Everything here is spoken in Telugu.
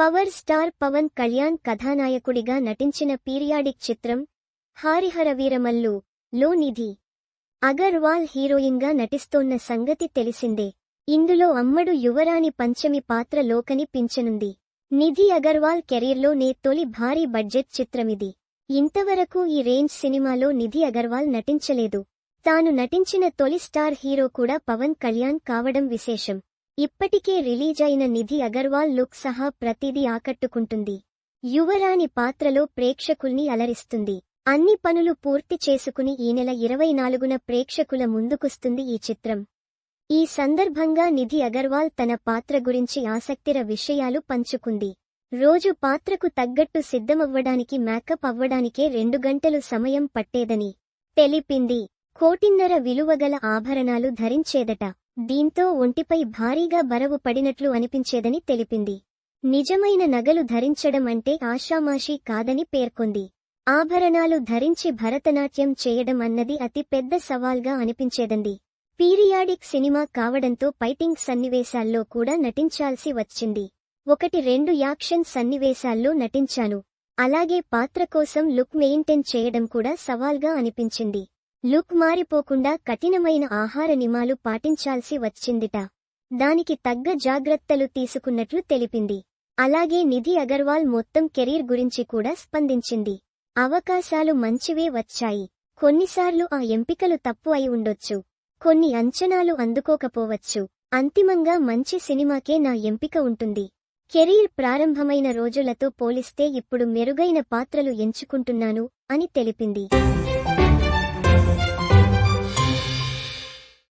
పవర్ స్టార్ పవన్ కళ్యాణ్ కథానాయకుడిగా నటించిన పీరియాడిక్ చిత్రం హారిహర వీరమల్లు లో నిధి అగర్వాల్ హీరోయిన్గా నటిస్తోన్న సంగతి తెలిసిందే. ఇందులో అమ్మడు యువరాణి పంచమి పాత్ర లోకని పించనుంది నిధి అగర్వాల్ కెరీర్లో నే తొలి భారీ బడ్జెట్ చిత్రమిది. ఇంతవరకు ఈ రేంజ్ సినిమాలో నిధి అగర్వాల్ నటించలేదు. తాను నటించిన తొలి స్టార్ హీరో కూడా పవన్ కళ్యాణ్ కావడం విశేషం. ఇప్పటికే రిలీజ్ అయిన నిధి అగర్వాల్ లుక్ సహా ప్రతిదీ ఆకట్టుకుంటుంది. యువరాణి పాత్రలో ప్రేక్షకుల్ని అలరిస్తుంది. అన్ని పనులు పూర్తి చేసుకుని ఈ నెల ఇరవై నాలుగున ప్రేక్షకుల ముందుకొస్తుంది ఈ చిత్రం. ఈ సందర్భంగా నిధి అగర్వాల్ తన పాత్ర గురించి ఆసక్తిర విషయాలు పంచుకుంది. రోజు పాత్రకు తగ్గట్టు సిద్ధమవ్వడానికి మేకప్ అవ్వడానికే రెండు గంటలు సమయం పట్టేదని తెలిపింది. కోటిన్నర విలువగల ఆభరణాలు ధరించేదట. దీంతో ఒంటిపై భారీగా బరవు పడినట్లు అనిపించేదని తెలిపింది. నిజమైన నగలు ధరించడం అంటే ఆషామాషీ కాదని పేర్కొంది. ఆభరణాలు ధరించి భరతనాట్యం చేయడం అన్నది అతి పెద్ద సవాల్గా అనిపించేదండి. పీరియాడిక్ సినిమా కావడంతో ఫైటింగ్ సన్నివేశాల్లో కూడా నటించాల్సి వచ్చింది. ఒకటి రెండు యాక్షన్ సన్నివేశాల్లో నటించాను. అలాగే పాత్ర కోసం లుక్ మెయింటైన్ చేయడం కూడా సవాల్గా అనిపించింది. లుక్ మారిపోకుండా కఠినమైన ఆహార నిమాలు పాటించాల్సి వచ్చిందిట. దానికి తగ్గ జాగ్రత్తలు తీసుకున్నట్లు తెలిపింది. అలాగే నిధి అగర్వాల్ మొత్తం కెరీర్ గురించి కూడా స్పందించింది. అవకాశాలు మంచివే వచ్చాయి. కొన్నిసార్లు ఆ ఎంపికలు తప్పు అయి ఉండొచ్చు. కొన్ని అంచనాలు అందుకోకపోవచ్చు. అంతిమంగా మంచి సినిమాకే నా ఎంపిక ఉంటుంది. కెరీర్ ప్రారంభమైన రోజులతో పోలిస్తే ఇప్పుడు మెరుగైన పాత్రలు ఎంచుకుంటున్నాను అని తెలిపింది.